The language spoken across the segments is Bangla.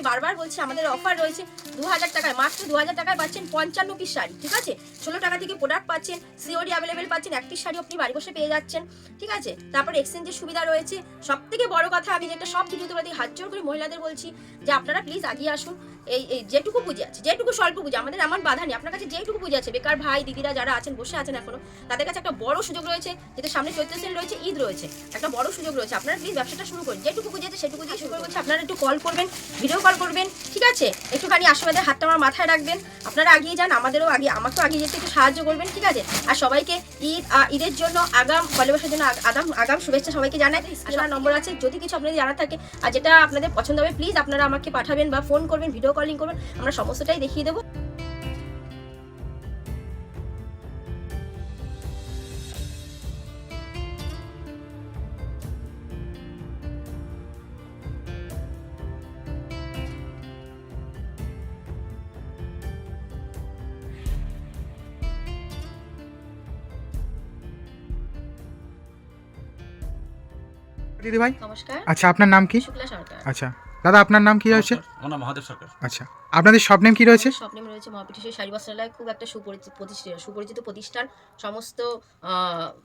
আমি বারবার বলছি, আমাদের অফার রয়েছে দু হাজার টাকায়, মাত্র দু হাজার টাকায় পাচ্ছেন পঞ্চান্ন পিস শাড়ি, ঠিক আছে? ষোলো টাকা থেকে প্রোডাক্ট পাচ্ছেন সিওডি অ্যাভেলেবেল পাচ্ছেন, এক পিস শাড়ি আপনি বাড়ি বসে পেয়ে যাচ্ছেন, ঠিক আছে? তারপর এক্সচেঞ্জের সুবিধা রয়েছে। সব থেকে বড় কথা আমি যেটা সব ভিডিওতে হাত জোর করে মহিলাদের বলছি যে আপনারা প্লিজ আগিয়ে আসুন। এই এই যেটুকু পুজো আছে, যেটুকু স্বল্প পুজো, আমাদের এমন বাধা নেই। আপনার কাছে যেটুকু পুজো আছে, বেকার ভাই, দিদিরা যারা আছেন, বসে আছেন এখনও, তাদের কাছে একটা বড় সুযোগ রয়েছে, যেটা সামনে চৈত্র সেল রয়েছে, ঈদ রয়েছে। একটা বড় সুযোগ রয়েছে। আপনারা প্লিজ ব্যবসাটা শুরু করুন। যেটুকু পুজো আছে, সেটুকু দিয়ে শুরু করছে আপনারা একটু কল করবেন ভিডিও কল করবেন, ঠিক আছে? একটুখানি আশীর্বাদের হাতটা আমার মাথায় রাখবেন। আপনারা আগিয়ে যান, আমাদেরও আগে আমাকেও আগিয়ে যেতে একটু সাহায্য করবেন, ঠিক আছে? আর সবাইকে ঈদ ঈদের জন্য আগাম, ভালোবাসার জন্য আগাম আগাম শুভেচ্ছা সবাইকে জানাই। আমার নম্বর আছে, যদি কিছু আপনাদের জানা থাকে, আর যেটা আপনাদের পছন্দ হবে প্লিজ আপনারা আমাকে পাঠাবেন বা ফোন করবেন ভিডিও কলিং করবেন আমরা সমস্তটাই দেখিয়ে দেবো। দিদি ভাই নমস্কার। আচ্ছা আপনার নাম কি? শুক্লা সরকার। আচ্ছা দাদা আপনার নাম কি রয়েছে আমার নাম মহাদেব সরকার। আচ্ছা আপনাদের সব নেম কি রয়েছে? স্বপ্নেম রয়েছে মহাপিটিশের শাড়ি বস্ত্রালয় খুব একটা সুপরিচিত প্রতিষ্ঠিত সুপরিচিত প্রতিষ্ঠান সমস্ত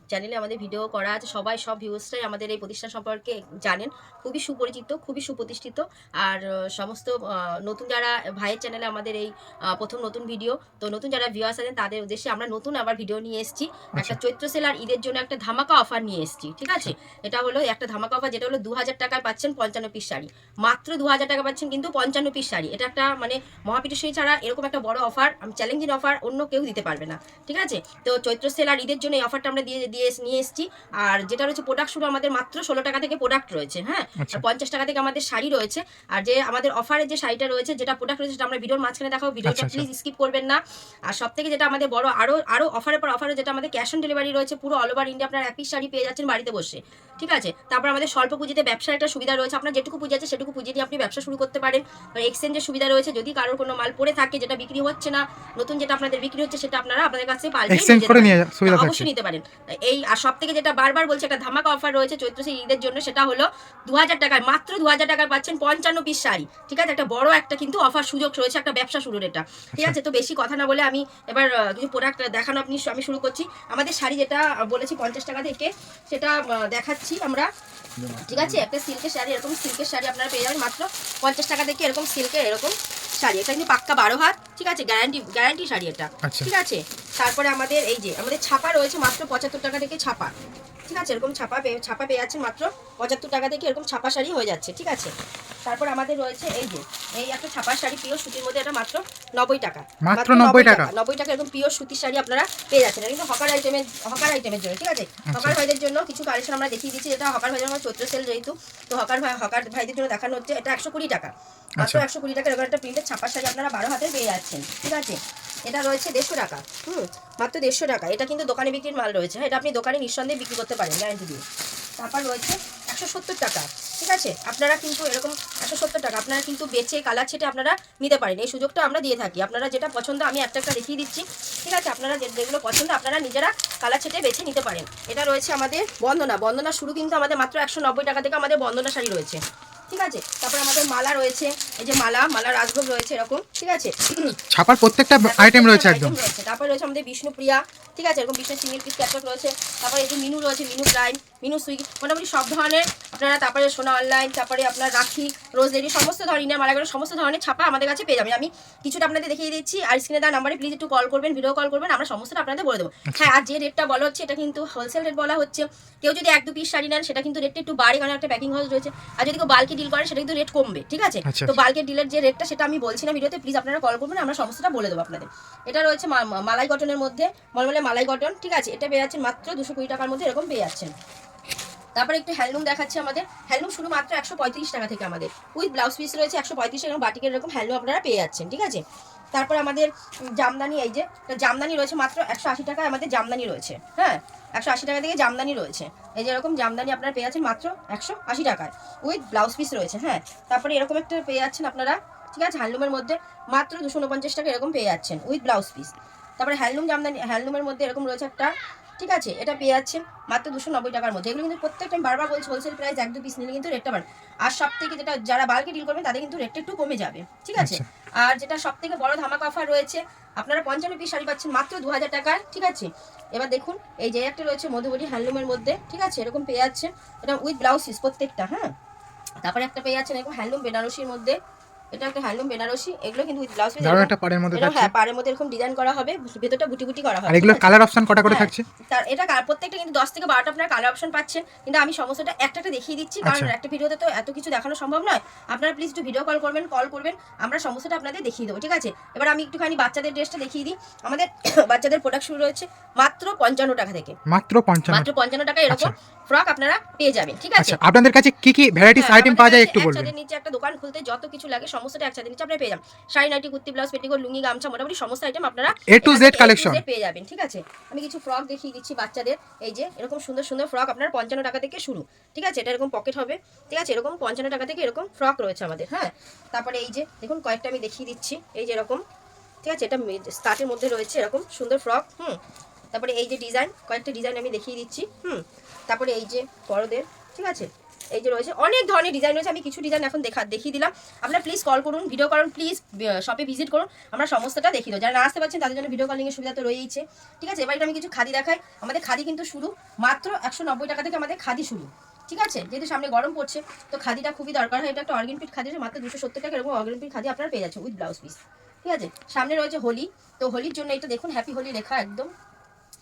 চ্যানেলে আমাদের ভিডিও করা আছে। সবাই সব ভিউজটাই আমাদের এই প্রতিষ্ঠান সম্পর্কে জানেন। খুবই সুপরিচিত খুবই সুপ্রতিষ্ঠিত। আর সমস্ত নতুন যারা ভাইয়ের চ্যানেলে আমাদের এই প্রথম নতুন ভিডিও তো নতুন যারা ভিউয়ার্স আছেন তাদের উদ্দেশ্যে আমরা নতুন আবার ভিডিও নিয়ে এসেছি। একটা চৈত্র সেল আর ঈদের জন্য একটা ধামাকা অফার নিয়ে এসেছি ঠিক আছে? এটা হলো একটা ধামাকা অফার যেটা হলো দু হাজার টাকায় পাচ্ছেন পঞ্চান্ন পিস শাড়ি। মাত্র দু হাজার টাকা পাচ্ছেন কিন্তু পঞ্চান্ন পিস শাড়ি। এটা একটা মানে মহাপীঠেশ্বরী ছাড়া এরকম একটা বড় অফার চ্যালেঞ্জিং অফার অন্য কেউ দিতে পারবে না। ঠিক আছে? তো চৈত্র সেল আর ঈদের জন্য এই অফারটা আমরা দিয়ে দিয়ে নিয়ে এসেছি। আর যেটা রয়েছে প্রোডাক্ট শুরু আমাদের মাত্র ষোলো টাকা থেকে প্রোডাক্ট রয়েছে হ্যাঁ? আচ্ছা। আর পঞ্চাশ টাকা থেকে আমাদের শাড়ি রয়েছে। আর যে আমাদের অফারের যে শাড়িটা রয়েছে যেটা প্রোডাক্ট রয়েছে সেটা আমরা ভিডিওর মাঝখানে দেখাবো। ভিডিওটা আচ্ছা, আচ্ছা। প্লিজ স্কিপ করবেন না। আর সব থেকে যেটা আমাদের বড় আরও আরও অফারের পর অফারে যেটা আমাদের ক্যাশ অন ডেলিভারি রয়েছে পুরো অল ওভার ইন্ডিয়া আপনার এক পিস শাড়ি পেয়ে যাচ্ছেন বাড়িতে বসে। ঠিক আছে? তারপর আমাদের স্বল্প পুঁজিতে ব্যবসার একটা সুবিধা রয়েছে। আপনার যেটুকু পুঁজি আছে সেটুকু পুঁজি দিয়ে আপনি ব্যবসা শুরু করতে পারেন। এক্সচেঞ্জের সুবিধা রয়েছে। যদি কারোর কোনো মাল পড়ে থাকে যেটা বিক্রি হচ্ছে না নতুন যেটা আপনাদের বিক্রি হচ্ছে সেটা আপনারা আপনাদের কাছে এক্সচেঞ্জ করে নিয়ে সুবিধা থাকছে অবশ্যই নিতে পারেন। এই আর সব থেকে যেটা বারবার বলছে একটা ধামাকা অফার রয়েছে চৈত্র সেই ঈদের জন্য সেটা হলো দু হাজার টাকায় মাত্র দু হাজার টাকায় পাচ্ছেন পঞ্চান্ন পিস শাড়ি। ঠিক আছে? একটা বড় একটা কিন্তু অফার সুযোগ রয়েছে একটা ব্যবসা শুরুর এটা। ঠিক আছে? তো বেশি কথা না বলে আমি এবার কিছু প্রোডাক্ট দেখানো আপনি আমি শুরু করছি। আমাদের শাড়ি যেটা বলেছি পঞ্চাশ টাকা থেকে সেটা দেখাচ্ছি আমরা। ঠিক আছে? একটা সিল্কের শাড়ি এরকম সিল্কের শাড়ি আপনারা পেয়ে যাবেন মাত্র পঞ্চাশ টাকা থেকে এরকম সিল্কের এরকম শাড়ি। এটা কিন্তু পাক্কা বারো হাত ঠিক আছে? গ্যারান্টি গ্যারান্টি শাড়ি এটা। আচ্ছা। ঠিক আছে? তারপরে আমাদের এই যে আমাদের ছাপা রয়েছে মাত্র পঁচাত্তর টাকা থেকে ছাপা। ঠিক আছে এরকম ছাপা পেয়ে ছাপা পেয়ে যাচ্ছেন মাত্র পঁচাত্তর টাকা থেকে এরকম ছাপা শাড়ি হয়ে যাচ্ছে ঠিক আছে? তারপর আমাদের রয়েছে এই যে এই একটা ছাপা শাড়ি পিওর সুতির মধ্যে এটা মাত্র নব্বই টাকা। মাত্র 90 টাকা? নব্বই টাকা এরকম পিওর সুতির শাড়ি আপনারা পেয়ে যাচ্ছেন। কিন্তু হকার আইটেমের হকার আইটেমের জন্য ঠিক আছে? হকার ভাইদের জন্য কিছু কালেকশন আমরা দেখিয়ে দিচ্ছি যেটা হকার ভাইদের আমার চৈত্র সেল যেহেতু তো হকার ভাই হকার ভাইদের জন্য দেখানো হচ্ছে এটা একশো কুড়ি টাকা। মাত্র আচ্ছা। একশো কুড়ি টাকা এরকম একটা প্রিন্টের ছাপার শাড়ি আপনারা বারো হাতে পেয়ে যাচ্ছেন ঠিক আছে? এটা রয়েছে দেড়শো টাকা। হুম, মাত্র দেড়শো টাকা। এটা কিন্তু দোকানে বিক্রির মাল রয়েছে। হ্যাঁ এটা আপনি দোকানে নিঃসন্দেহে বিক্রি করতে পারেন গ্যারান্টি দিয়ে। তারপর রয়েছে একশো সত্তর টাকা। ঠিক আছে? আপনারা কিন্তু এরকম একশো সত্তর টাকা, আপনারা কিন্তু বেচে কালার ছেটে আপনারা নিতে পারেন। এই সুযোগটা আমরা দিয়ে থাকি। আপনারা যেটা পছন্দ, আমি একটা একটা দেখিয়ে দিচ্ছি। ঠিক আছে? আপনারা যেগুলো পছন্দ, আপনারা নিজেরা কালার ছেটে বেছে নিতে পারেন। এটা রয়েছে আমাদের বন্দনা। বন্দনা শুরু কিন্তু আমাদের মাত্র একশো নব্বই টাকা থেকে আমাদের বন্দনা শাড়ি রয়েছে। ঠিক আছে? তারপর আমাদের মালা রয়েছে। এই যে মালা মালা রাজভোগ রয়েছে এরকম ঠিক আছে? ছাপার প্রত্যেকটা আইটেম রয়েছে একদম। তারপর রয়েছে আমাদের বিষ্ণুপ্রিয়া ঠিক আছে? এরকম বিষ্ণু সিঙ্গেল পিস ক্যাটলগ রয়েছে। তারপর এই যে মিনু রয়েছে মিনু প্রাইম মিনু সুইট মোটামুটি সব ধরনের আপনারা তারপরে সোনা অনলাইন তারপরে আপনার রাখি রোজলেরি সমস্ত ধরনের মালাগুলো সমস্ত ধরনের ছাপা আমাদের কাছে পেয়ে যাবেন। আমি কিছুটা আপনাদের দেখিয়ে দিচ্ছি আর স্ক্রিনে দেওয়া নাম্বারে প্লিজ একটু কল করবেন ভিডিও কল করবেন আমরা সমস্তটা আপনাদের বলে দেবো। হ্যাঁ আর যে রেটটা বলা হচ্ছে এটা কিন্তু হোলসেল রেট বলা হচ্ছে। কেউ যদি এক দু পিস শাড়ি নেন সেটা কিন্তু রেটটা একটু বাড়ে কারণ একটা প্যাকিং হাউস রয়েছে। আর যদি কেউ বাল্কে ডিল করেন সেটা কিন্তু রেট কমবে ঠিক আছে? আচ্ছা, তো বাল্কের ডিলের যে রেটটা সেটা আমি বলছি না ভিডিওতে প্লিজ আপনারা কল করবেন আমরা সমস্তটা বলে দেবো আপনাদের। এটা রয়েছে মালাই কটনের মধ্যে মলমলে মালাই কটন ঠিক আছে? এটা পেয়ে যাচ্ছেন মাত্র দুশো কুড়ি টাকার মধ্যে এরকম পেয়ে যাচ্ছেন। তারপরে একটু হ্যান্ডলুম দেখাচ্ছে আমাদের। হ্যান্ডলুম শুরু মাত্র একশো পঁয়ত্রিশ টাকা থেকে আমাদের। উইথ ব্লাউজ পিস রয়েছে একশো পঁয়ত্রিশ এবং বাটিকের এরকম হ্যান্ডলুম আপনারা পেয়ে যাচ্ছেন, ঠিক আছে? তারপর আমাদের জামদানি, এই যে, জামদানি রয়েছে মাত্র একশো আশি টাকায় আমাদের জামদানি রয়েছে হ্যাঁ? একশো আশি টাকা থেকে জামদানি রয়েছে। এই যে এরকম জামদানি আপনারা পেয়ে যাচ্ছেন মাত্র একশো আশি টাকায়। উইথ ব্লাউজ পিস রয়েছে হ্যাঁ? তারপরে এরকম একটা পেয়ে যাচ্ছেন আপনারা, ঠিক আছে, হ্যান্ডলুমের মধ্যে মাত্র দুশো উনপঞ্চাশ টাকা এরকম পেয়ে যাচ্ছেন উইথ ব্লাউজ পিস তারপরে হ্যান্ডলুম জামদানি, হ্যান্ডলুমের মধ্যে এরকম রয়েছে একটা ঠিক আছে এটা পেয়ে যাচ্ছেন মাত্র দুশো নব্বই টাকার মধ্যে। এগুলো কিন্তু প্রত্যেকটা আমি বারবার বলছি হোলসেল প্রাইস এক দু পিস নিলে কিন্তু রেটটা বাড়বে আর সব থেকে যেটা যারা বাল্কে ডিল করবেন তাদের কিন্তু রেটটা একটু কমে যাবে ঠিক আছে? আর যেটা সব থেকে বড় ধামাকা অফার রয়েছে আপনারা পঞ্চান্ন পিস শাড়ি পাচ্ছেন মাত্র দু হাজার টাকায় ঠিক আছে? এবার দেখুন এই যে একটা রয়েছে মধুবরী হ্যান্ডলুমের মধ্যে ঠিক আছে? এরকম পেয়ে যাচ্ছেন। এটা উইথ ব্লাউজ পিস প্রত্যেকটা হ্যাঁ? তারপরে একটা পেয়ে যাচ্ছেন এরকম হ্যান্ডলুম বেনারসির মধ্যে এটা একটা হ্যান্ডলুম বেনারসি এগুলো কিন্তু উইথ ব্লাউজ পিস একটা পাড়ের মধ্যে থাকছে। হ্যাঁ পাড়ের মধ্যে এরকম ডিজাইন করা হবে ভেতরটা বুটি বুটি করা হবে আর এগুলো কালার অপশন কটা করে হ্যাঁ। থাকছে? তার এটা প্রত্যেকটা কিন্তু দশ থেকে বারোটা আপনার কালার অপশন পাচ্ছেন কিন্তু আমি সমস্যাটা একটা একটা দেখিয়ে দিচ্ছি কারণ আচ্ছা। একটা ভিডিওতে তো এত কিছু দেখানো সম্ভব নয়। আপনারা প্লিজ একটু ভিডিও কল করবেন কল করবেন আমরা সমস্যাটা আপনাদের দেখিয়ে দেবো ঠিক আছে? এবার আমি একটুখানি বাচ্চাদের ড্রেসটা দেখিয়ে দিই। আমাদের বাচ্চাদের প্রোডাক্ট শুরু রয়েছে মাত্র পঞ্চান্ন টাকা থেকে। মাত্র পঞ্চান্ন মাত্র পঞ্চান্ন টাকা এরকম। ফ্রক আপনারা পেয়ে যাবেন ঠিক আছে? আচ্ছা আপনাদের কাছে কি কি ভ্যারাইটিস আইটেম পাওয়া যায় একটু বলবেন? ছাদের নিচে একটা দোকান খুলতে যত কিছু লাগে সমস্তটা এক ছাদের নিচে আপনারা পেয়ে যাবেন। Sari nightie kurti blouse petticoat lungi gamcha মোটামুটি সমস্ত আইটেম আপনারা A to collection। Z পেয়ে যাবেন ঠিক আছে? আমি কিছু ফ্রক দেখিয়ে দিচ্ছি বাচ্চাদের। এই যে এরকম সুন্দর সুন্দর ফ্রক আপনার পঞ্চান্ন টাকা থেকে শুরু ঠিক আছে? এটা এরকম পকেট হবে ঠিক আছে? এরকম পঞ্চান্ন টাকা থেকে এরকম ফ্রক রয়েছে আমাদের হ্যাঁ? তারপরে এই যে দেখুন কয়েকটা আমি দেখিয়ে দিচ্ছি এই যে এরকম ঠিক আছে? এটা স্কার্টের মধ্যে রয়েছে এরকম সুন্দর ফ্রক হুম? তারপরে এই যে ডিজাইন কয়েকটা ডিজাইন আমি দেখিয়ে দিচ্ছি, হুম? তারপরে এই যে বড়দের, ঠিক আছে? এই যে রয়েছে, অনেক ধরনের ডিজাইন রয়েছে, আমি কিছু ডিজাইন এখন দেখা, দেখিয়ে দিলাম। আপনারা প্লিজ কল করুন ভিডিও করুন প্লিজ শপে ভিজিট করুন, আমরা সমস্তটা দেখিয়ে দেবো। যারা না আসতে পারছেন, তাদের জন্য ভিডিও কলিংয়ের সুবিধা তো রয়েইছে, ঠিক আছে? এবার আমি কিছু খাদি দেখাই। আমাদের খাদি কিন্তু শুরু মাত্র একশো নব্বই টাকা থেকে আমাদের খাদি শুরু, ঠিক আছে? যেহেতু সামনে গরম পড়ছে, তো খাদিটা খুবই দরকার হয়। এটা একটা অর্গেন পিট খাদি মাত্র দুশো সত্তর টাকা এরকম অর্গেন পিট খাদি আপনারা পেয়ে যাচ্ছে উইথ ব্লাউজ পিস ঠিক আছে? সামনে রয়েছে হোলি, তো হোলির জন্য এটা দেখুন হ্যাপি হোলি লেখা একদম।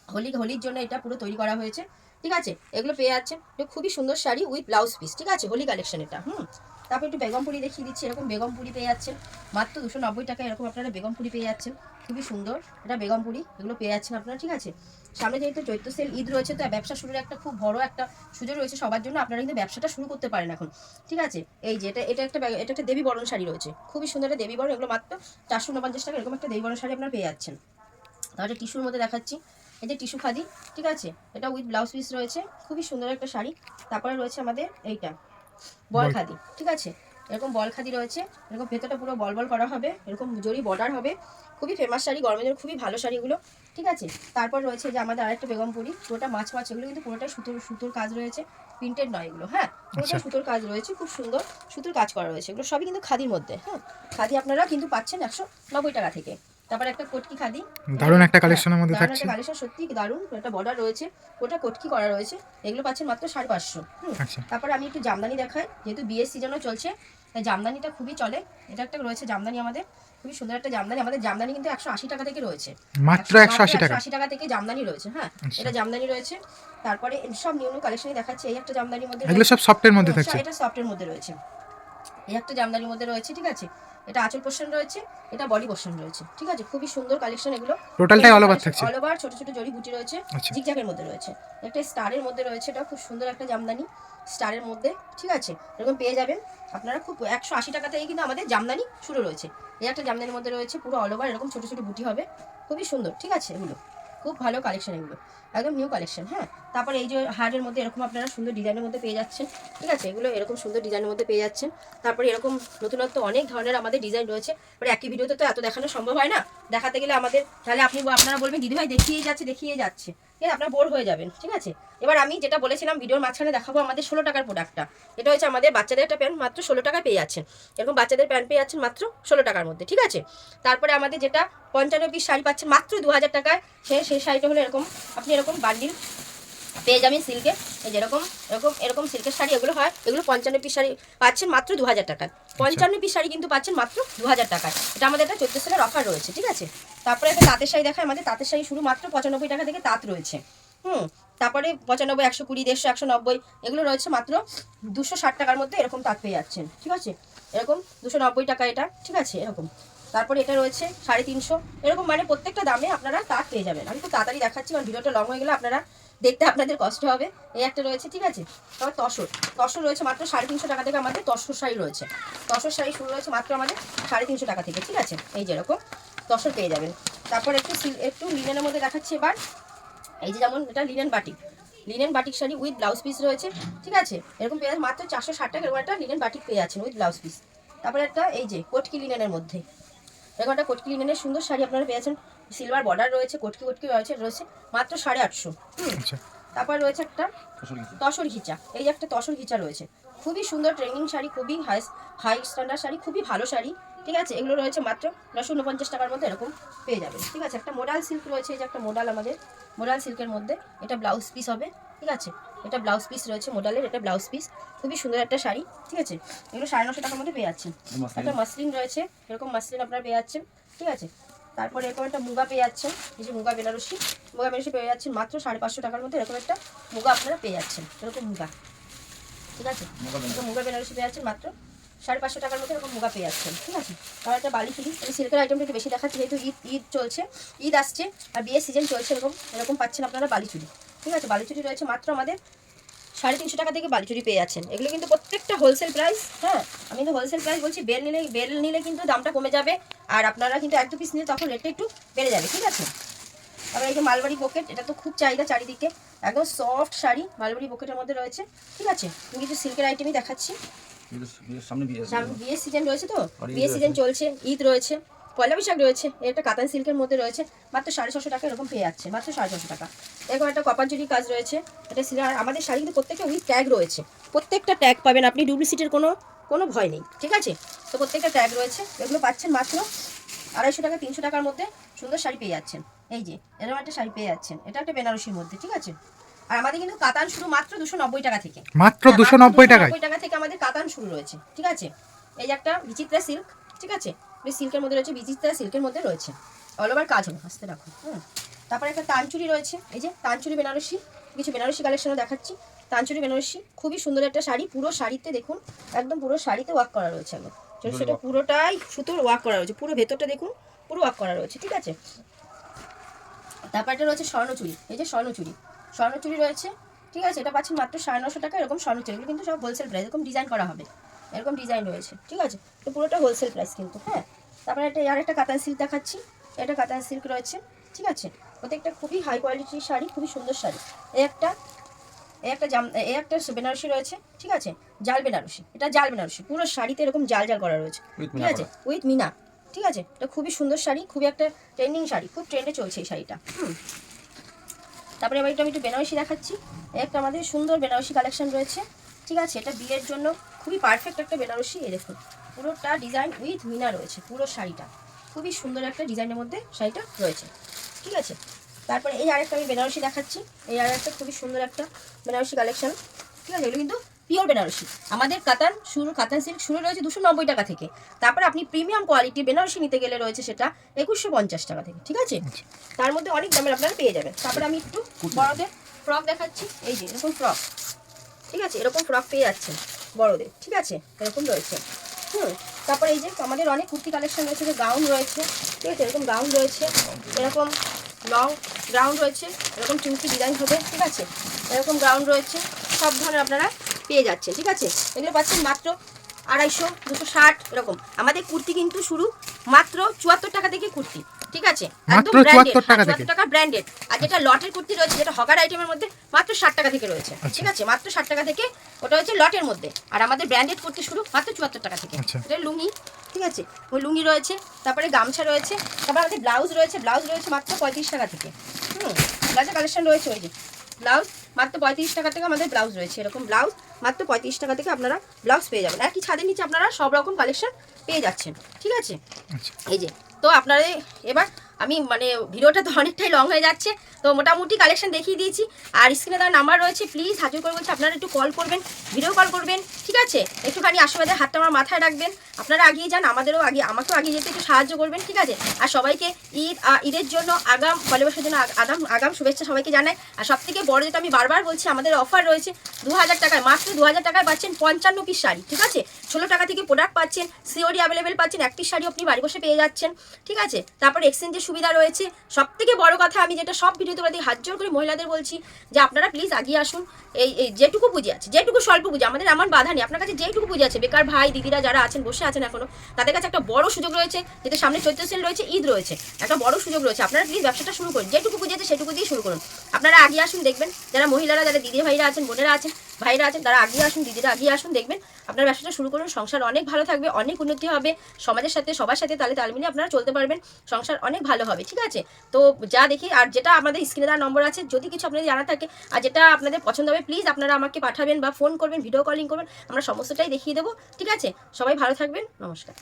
হোলি, হোলির জন্য এটা পুরো তৈরি করা হয়েছে। ঠিক আছে? এগুলো পেয়ে যাচ্ছেন। এটা খুবই সুন্দর শাড়ি উইথ ব্লাউজ পিস। ঠিক আছে? হোলি কালেকশন এটা, হুম? তারপর একটু বেগমপুরি দেখিয়ে দিচ্ছি। এরকম বেগমপুরি পেয়ে যাচ্ছেন। মাত্র দুশো নব্বই টাকা এরকম আপনারা বেগমপুরি পেয়ে যাচ্ছেন। খুবই সুন্দর। এটা বেগমপুরি এগুলো পেয়ে যাচ্ছেন আপনারা। ঠিক আছে? সামনে যেহেতু চৈত্র সেল, ঈদ রয়েছে, তো ব্যবসা শুরুর একটা খুব বড় একটা সুযোগ রয়েছে সবার জন্য। আপনারা কিন্তু ব্যবসাটা শুরু করতে পারেন এখন। ঠিক আছে? এই যে এটা এটা একটা এটা একটা দেবী বরণ শাড়ি রয়েছে। খুবই সুন্দর একটা দেবী বরণ। এগুলো মাত্র চারশো উনপঞ্চাশ টাকা এরকম একটা দেবী বরণ শাড়ি আপনারা পেয়ে যাচ্ছেন। তাহলে টিস্যুর মধ্যে দেখাচ্ছি। যে টিস্যু খাদি ঠিক আছে? এটা উইথ ব্লাউজ পিস রয়েছে খুবই সুন্দর একটা শাড়ি। তারপরে রয়েছে আমাদের এইটা বল। খাদি ঠিক আছে? এরকম বল খাদি রয়েছে এরকম ভেতরটা পুরো বল বল করা হবে এরকম জরি বর্ডার হবে। খুবই ফেমাস শাড়ি গরমের জন্য খুবই ভালো শাড়িগুলো ঠিক আছে? তারপর রয়েছে যে আমাদের আরেকটা বেগমপুরি পুরোটা মাছ মাছ এগুলো কিন্তু পুরোটাই সুতোর সুতোর কাজ রয়েছে প্রিন্টেড নয় এগুলো হ্যাঁ? পুরোটা আচ্ছা। সুতোর কাজ রয়েছে খুব সুন্দর সুতোর কাজ করা রয়েছে এগুলো সবই কিন্তু খাদির মধ্যে হ্যাঁ খাদি আপনারা কিন্তু পাচ্ছেন একশো নব্বই টাকা থেকে। তারপর একটা কটকি খাদি। দারুণ একটা হ্যাঁ, কালেকশনের মধ্যে থাকছে। কালেকশন সত্যি দারুণ। একটা বর্ডার রয়েছে ওটা কটকি করা রয়েছে। এগুলো পাচ্ছেন মাত্র সাড়ে পাঁচশো। আচ্ছা। তারপরে আমি একটু জামদানি দেখাই যেহেতু বিয়ের সিজনও চলছে তাই জামদানিটা খুবই চলে। এটা একটা রয়েছে জামদানি আমাদের খুবই সুন্দর একটা জামদানি। আমাদের জামদানি কিন্তু একশো আশি টাকা থেকে রয়েছে। মাত্র একশো আশি টাকা। আশি টাকা থেকে জামদানি রয়েছে হ্যাঁ আচ্ছা। এটা জামদানি রয়েছে। তারপরে সব নিউ নিউ কালেকশনই দেখাচ্ছে এই একটা জামদানির মধ্যে এগুলো সব সফটের মধ্যে রয়েছে। থাকছে। এটা সফটের মধ্যে রয়েছে। এই একটা জামদানির মধ্যে রয়েছে ঠিক আছে? এটা আঁচল পোর্শন রয়েছে এটা বডি পোর্শন রয়েছে ঠিক আছে? খুবই সুন্দর কালেকশন এগুলো। টোটালটাই অল ওভার থাকছে? অল ওভার ছোট ছোট জড়ি বুটি রয়েছে আচ্ছা। জিগজ্যাগের মধ্যে রয়েছে। একটা স্টারের মধ্যে রয়েছে এটা খুব সুন্দর একটা জামদানি স্টারের মধ্যে ঠিক আছে? এরকম পেয়ে যাবেন। আপনারা খুব একশো আশি টাকা থেকে কিন্তু আমাদের জামদানি শুরু রয়েছে। এই একটা জামদানির মধ্যে রয়েছে পুরো অল ওভার এরকম ছোট ছোট বুটি হবে। খুবই সুন্দর ঠিক আছে এগুলো। খুব ভালো কালেকশন এগুলো। একদম নিউ কালেকশন হ্যাঁ? তারপরে এই যে হার্টের মধ্যে এরকম আপনারা সুন্দর ডিজাইনের মধ্যে পেয়ে যাচ্ছেন, ঠিক আছে? এগুলো এরকম সুন্দর ডিজাইনের মধ্যে পেয়ে যাচ্ছেন। তারপরে এরকম নতুনত্ব অনেক ধরনের আমাদের ডিজাইন রয়েছে। এবার একই ভিডিওতে তো এত দেখানো সম্ভব হয় না? দেখাতে গেলে আমাদের, তাহলে আপনি আপনারা বলবেন, দিদিভাই দেখিয়ে যাচ্ছে দেখিয়ে যাচ্ছে। ঠিক আছে? আপনার বোর হয়ে যাবেন, ঠিক আছে? এবার আমি যেটা বলেছিলাম, ভিডিওর মাঝখানে দেখাবো আমাদের ষোলো টাকার প্রোডাক্টটা এটা হচ্ছে আমাদের বাচ্চাদের একটা প্যান্ট, মাত্র ষোলো টাকায় পেয়ে যাচ্ছেন। এরকম বাচ্চাদের প্যান্ট পেয়ে যাচ্ছেন মাত্র ষোলো টাকার মধ্যে, ঠিক আছে? তারপরে আমাদের যেটা পঞ্চান্ন পিস শাড়ি পাচ্ছেন মাত্র দু হাজার টাকায়। সে সেই শাড়িটা হলো এরকম, আপনি এরকম বান্ডিল পেয়ে যাবেন সিল্কে এই যেরকম এরকম এরকম সিল্কের শাড়ি এগুলো হয় এগুলো পঞ্চান্ন পিস শাড়ি পাচ্ছেন মাত্র দু হাজার টাকায় পঞ্চান্ন পিস শাড়ি কিন্তু পাচ্ছেন মাত্র দু হাজার টাকায়। এটা আমাদের একটা চোদ্দ সালের অফার রয়েছে ঠিক আছে? তারপরে একটা তাঁতের শাড়ি দেখায় আমাদের। তাঁতের শাড়ি শুরু মাত্র পঁচানব্বই টাকা থেকে তাঁত রয়েছে। হুম তারপরে পঁচানব্বই একশো কুড়ি দেড়শো একশো নব্বই এগুলো রয়েছে মাত্র দুশো ষাট টাকার মধ্যে এরকম তাঁত পেয়ে যাচ্ছেন ঠিক আছে? এরকম দুশো নব্বই টাকা এটা ঠিক আছে? এরকম। তারপরে এটা রয়েছে সাড়ে তিনশো। এরকম মানে প্রত্যেকটা দামে আপনারা তাঁত পেয়ে যাবেন। আমি খুব তাড়াতাড়ি দেখাচ্ছি কারণ ভিডিওটা লং হয়ে গেলে আপনারা দেখতে আপনাদের কষ্ট হবে। এই একটা রয়েছে, ঠিক আছে? তারপর তসর। তসর রয়েছে মাত্র সাড়ে তিনশো টাকা থেকে আমাদের। তসর শাড়ি রয়েছে। তসর শাড়ি শুরু রয়েছে মাত্র আমাদের সাড়ে তিনশো টাকা থেকে, ঠিক আছে? এই যেরকম তসর পেয়ে যাবেন। তারপর একটু একটু লিনেনের মধ্যে দেখাচ্ছি এবার। এই যে যেমন এটা linen batik linen batik sari with blouse piece রয়েছে, ঠিক আছে? এরকম পেয়ে মাত্র চারশো ষাট টাকা এরকম একটা লিনেন বাটিক পেয়ে যাচ্ছেন উইথ ব্লাউজ পিস তারপরে একটা এই যে, কোটকি লিনেনের মধ্যে। এরকম একটা কোটকি লিনেনের সুন্দর শাড়ি আপনারা পেয়েছেন সিলভার বর্ডার রয়েছে কটকি কটকি রয়েছে রয়েছে মাত্র সাড়ে আটশো। আচ্ছা। তারপর রয়েছে একটা তসর ঘিচা। এই যে একটা তসর ঘিচা রয়েছে। খুবই সুন্দর ট্রেনিং শাড়ি খুবই হাই হাই স্ট্যান্ডার্ড শাড়ি খুবই ভালো শাড়ি। ঠিক আছে? এগুলো রয়েছে মাত্র নশো উনপঞ্চাশ টাকার মধ্যে এরকম পেয়ে যাবে ঠিক আছে? একটা মোডাল সিল্ক রয়েছে এই যে একটা মোডাল আমাদের মোডাল সিল্কের মধ্যে। এটা ব্লাউজ পিস হবে। ঠিক আছে? এটা ব্লাউজ পিস রয়েছে মোডালের এটা ব্লাউজ পিস খুবই সুন্দর একটা শাড়ি। ঠিক আছে? এগুলো সাড়ে নশো টাকার মধ্যে পেয়ে যাচ্ছেন। একটা মাসলিন রয়েছে। এরকম মাসলিন আপনারা পেয়ে যাচ্ছেন। ঠিক আছে? তারপরে এরকম একটা মুগা পেয়ে যাচ্ছেন। এই যে মুগা বেনারসি মুগা বেনারসি পেয়ে যাচ্ছেন মাত্র সাড়ে পাঁচশো টাকার মধ্যে এরকম একটা মুগা আপনারা পেয়ে যাচ্ছেন এরকম মুগা। ঠিক আছে? মুগা বেনারসি। পেয়ে যাচ্ছেন মাত্র সাড়ে পাঁচশো টাকার মধ্যে এরকম মুগা পেয়ে যাচ্ছেন ঠিক আছে? আর একটা বালি ফিরি আমি সিল্কের আইটেমটা একটু বেশি দেখাচ্ছি যেহেতু ঈদ ঈদ চলছে ঈদ আসছে আর বিয়ের সিজন চলছে এরকম এরকম পাচ্ছেন আপনারা বালি চুড়ি ঠিক আছে? বালি চুড়ি রয়েছে মাত্র আমাদের সাড়ে তিনশো টাকা থেকে বালিচুরি পেয়ে যাচ্ছেন। এগুলো কিন্তু প্রত্যেকটা হোলসেল প্রাইস হ্যাঁ? আমি কিন্তু হোলসেল প্রাইস বলছি বেল নিলে বেল নিলে কিন্তু দামটা কমে যাবে আর আপনারা কিন্তু এক দু পিস নিলে তখন রেটটা একটু বেড়ে যাবে ঠিক আছে? আবার এই যে মালবাড়ি পকেট এটা তো খুব চাহিদা চারিদিকে। একদম সফট শাড়ি মালবাড়ি পকেটের মধ্যে রয়েছে ঠিক আছে? আমি কিছু সিল্কের আইটেমই দেখাচ্ছি। সামনে বিয়ের সিজন রয়েছে তো? বিয়ের সিজন চলছে ঈদ রয়েছে। পয়লা বৈশাখ রয়েছে একটা কাতান সিল্কের মধ্যে রয়েছে মাত্র সাড়ে ছশো টাকা এরকম পেয়ে যাচ্ছে মাত্র সাড়ে ছশো টাকা। এরকম একটা কপার জুড়ি কাজ রয়েছে এটা সিলার আমাদের শাড়ি কিন্তু প্রত্যেকটা উইথ ট্যাগ রয়েছে প্রত্যেকটা ট্যাগ পাবেন আপনি ডুপ্লিসিটের কোনো কোনো ভয় নেই ঠিক আছে? তো প্রত্যেকটা ট্যাগ রয়েছে এগুলো পাচ্ছেন মাত্র আড়াইশো টাকা তিনশো টাকার মধ্যে সুন্দর শাড়ি পেয়ে যাচ্ছেন এই যে এরকম একটা শাড়ি পেয়ে যাচ্ছেন এটা একটা বেনারসির মধ্যে ঠিক আছে? আর আমাদের কিন্তু কাতান শুরু মাত্র দুশো নব্বই টাকা থেকে। মাত্র হ্যাঁ, দুশো নব্বই 290 টাকা থেকে আমাদের কাতান শুরু রয়েছে ঠিক আছে? এই যে একটা বিচিত্রা সিল্ক ঠিক আছে? সিল্কের মধ্যে রয়েছে বিচিত্রা সিল্কের মধ্যে রয়েছে। অল ওভার কাজ হবে হাসতে রাখুন হুম। তারপরে একটা তানচুরি রয়েছে এই যে তানচুরি বেনারসি কিছু বেনারসি কালেকশনও দেখাচ্ছি। তানচুরি বেনারসি খুবই সুন্দর একটা শাড়ি পুরো শাড়িতে দেখুন একদম পুরো শাড়িতে ওয়াক করা রয়েছে একদম। ছোটো পুরোটাই সুতোর ওয়াক করা রয়েছে পুরো ভেতরটা দেখুন পুরো ওয়াক করা রয়েছে ঠিক আছে? তারপর একটা রয়েছে স্বর্ণচুরি এই যে স্বর্ণচুরি। স্বর্ণচুরি রয়েছে ঠিক আছে? এটা পাচ্ছেন মাত্র সাড়ে নশো টাকা এরকম স্বর্ণচুরি কিন্তু সব হোলসেল প্রাইস এরকম ডিজাইন করা হবে। এরকম ডিজাইন রয়েছে ঠিক আছে? তো পুরোটা হোলসেল প্রাইস কিন্তু হ্যাঁ? তারপরে একটা আর একটা কাতান সিল্ক দেখাচ্ছি। এটা কাতান সিল্ক রয়েছে ঠিক আছে? প্রত্যেকটা খুবই হাই কোয়ালিটির শাড়ি খুবই সুন্দর শাড়ি। এই একটা এই একটা জাম এই একটা বেনারসি রয়েছে ঠিক আছে? জাল বেনারসি এটা জাল বেনারসি পুরো শাড়িতে এরকম জাল জাল করা রয়েছে ঠিক আছে? উইথ মিনা ঠিক আছে? এটা খুবই সুন্দর শাড়ি খুবই একটা ট্রেন্ডিং শাড়ি খুব ট্রেন্ডে চলছে এই শাড়িটা হুম? তারপরে এবার একটু আমি একটু বেনারসি দেখাচ্ছি। একটা আমাদের সুন্দর বেনারসি কালেকশন রয়েছে ঠিক আছে? এটা বিয়ের জন্য খুবই পারফেক্ট একটা বেনারসি এই দেখুন। পুরোটা ডিজাইন উইথ মিনা রয়েছে পুরো শাড়িটা। খুবই সুন্দর একটা ডিজাইনের মধ্যে শাড়িটা রয়েছে। ঠিক আছে? তারপরে এই আরেকটা আমি বেনারসি দেখাচ্ছি। এই আর একটা খুবই সুন্দর একটা বেনারসি কালেকশন ঠিক আছে? এগুলো কিন্তু পিওর বেনারসি। আমাদের কাতান শুরু কাতান সিল্ক শুরু রয়েছে দুশো নব্বই টাকা থেকে। তারপরে আপনি প্রিমিয়াম কোয়ালিটি বেনারসি নিতে গেলে রয়েছে সেটা একুশশো পঞ্চাশ টাকা থেকে। ঠিক আছে? তার মধ্যে অনেক দামের আপনারা পেয়ে যাবেন। তারপরে আমি একটু বড়দের ফ্রক দেখাচ্ছি। এই যে এরকম ফ্রক ঠিক আছে? এরকম ফ্রক পেয়ে যাচ্ছেন। বড়দের, ঠিক আছে? এরকম রয়েছে। হুম, তারপরে এই যে আমাদের অনেক কুর্তি কালেকশন রয়েছে, যে গাউন রয়েছে, ঠিক আছে? এরকম গাউন রয়েছে, এরকম লং গ্রাউন্ড রয়েছে, এরকম চুমকি ডিজাইন হবে, ঠিক আছে? এরকম গ্রাউন্ড রয়েছে, সব ধরনের আপনারা পেয়ে যাচ্ছেন, ঠিক আছে? এগুলো পাচ্ছেন মাত্র আড়াইশো, দুশো ষাট, এরকম। আমাদের কুর্তি কিন্তু শুরু মাত্র চুয়াত্তর টাকা থেকে কুর্তি। ঠিক আছে? একদম 74 টাকা থেকে। টাকা ব্র্যান্ডেড আর যেটা লটের কুর্তি রয়েছে যেটা হকার আইটেমের মধ্যে মাত্র ষাট টাকা থেকে রয়েছে। আচ্ছা। ঠিক আছে? মাত্র ষাট টাকা থেকে ওটা হচ্ছে লটের মধ্যে। আর আমাদের ব্র্যান্ডেড কুর্তি শুরু মাত্র চুয়াত্তর টাকা থেকে। আচ্ছা। এটা লুঙ্গি ঠিক আছে? ওই লুঙ্গি রয়েছে তারপরে গামছা রয়েছে তারপরে আমাদের ব্লাউজ রয়েছে ব্লাউজ রয়েছে মাত্র পঁয়ত্রিশ টাকা থেকে। হুম ব্লাউজের কালেকশন রয়েছে ওই যে। ব্লাউজ মাত্র পঁয়ত্রিশ টাকা থেকে আমাদের ব্লাউজ রয়েছে। এরকম ব্লাউজ মাত্র পঁয়ত্রিশ টাকা থেকে আপনারা ব্লাউজ পেয়ে যাবেন। একই ছাদের নিচে আপনারা সব রকম কালেকশন পেয়ে যাচ্ছেন। ঠিক আছে? আচ্ছা। এই যে তো আপনারা এবার আমি মানে ভিডিওটা তো অনেকটাই লং হয়ে যাচ্ছে, তো মোটামুটি কালেকশন দেখিয়ে দিয়েছি। আর স্ক্রিনে তার নাম্বার রয়েছে প্লিজ হাজির করে বলছি, আপনারা একটু কল করবেন ভিডিও কল করবেন, ঠিক আছে? একটুখানি আশীর্বাদের হাতটা আমার মাথায় রাখবেন, আপনারা আগিয়ে যান, আমাদেরও আগে আমাকেও আগে যেতে একটু সাহায্য করবেন, ঠিক আছে? আর সবাইকে ঈদ ঈদের জন্য আগাম, ভালোবাসার জন্য আগাম আগাম শুভেচ্ছা সবাইকে জানাই। আর সব থেকে বড় যেটা আমি বারবার বলছি, আমাদের অফার রয়েছে দু হাজার টাকায়, মাত্র দু হাজার টাকায় পাচ্ছেন পঞ্চান্ন পিস শাড়ি, ঠিক আছে? ষোলো টাকা থেকে প্রোডাক্ট পাচ্ছেন সিওডি অ্যাভেলেবেল পাচ্ছেন, একটি শাড়ি আপনি বাড়ি বসে পেয়ে যাচ্ছেন, ঠিক আছে? তারপর এক্সচেঞ্জের সুবিধা রয়েছে। সব থেকে বড় কথা, আমি যেটা সব ভিডিওতে বলে হাত জোর করে মহিলাদের বলছি, যে আপনারা প্লিজ আগিয়ে আসুন, এই এই যেটুকু পুঁজি আছে, যেটুকু স্বল্প পুঁজি, আমাদের এমন বাধা নেই, আপনার কাছে যেটুকু পুঁজি আছে, বেকার ভাই, দিদিরা যারা আছেন, বসে আছেন এখনও, তাদের কাছে একটা বড় সুযোগ রয়েছে, যেটা সামনে চৈত্র সেল রয়েছে, ঈদ রয়েছে, একটা বড় সুযোগ রয়েছে, আপনারা প্লিজ ব্যবসাটা শুরু করুন, যেটুকু আছে সেটুকু দিয়ে শুরু করুন। আপনারা আগে আসুন, দেখবেন, যারা মহিলারা, যারা দিদি ভাইরা আছেন, বোনেরা আছেন ভাইরা আছেন, তারা আগিয়ে আসুন, দিদিরা আগিয়ে আসুন, দেখবেন আপনার ব্যবসাটা শুরু করুন, সংসার অনেক ভালো থাকবে, অনেক উন্নতি হবে, সমাজের সাথে, সবার সাথে তালে তাল মিলিয়ে আপনারা চলতে পারবেন, সংসার অনেক ভালো হবে, ঠিক আছে? তো যা দেখি, আর যেটা আমাদের স্ক্রিনে দেওয়ার নম্বর আছে, যদি কিছু আপনাদের জানা থাকে, আর যেটা আপনাদের পছন্দ হবে প্লিজ আপনারা আমাকে পাঠাবেন বা ফোন করবেন ভিডিও কলিং করবেন, আমরা সমস্তটাই দেখিয়ে দেবো, ঠিক আছে? সবাই ভালো থাকবেন, নমস্কার।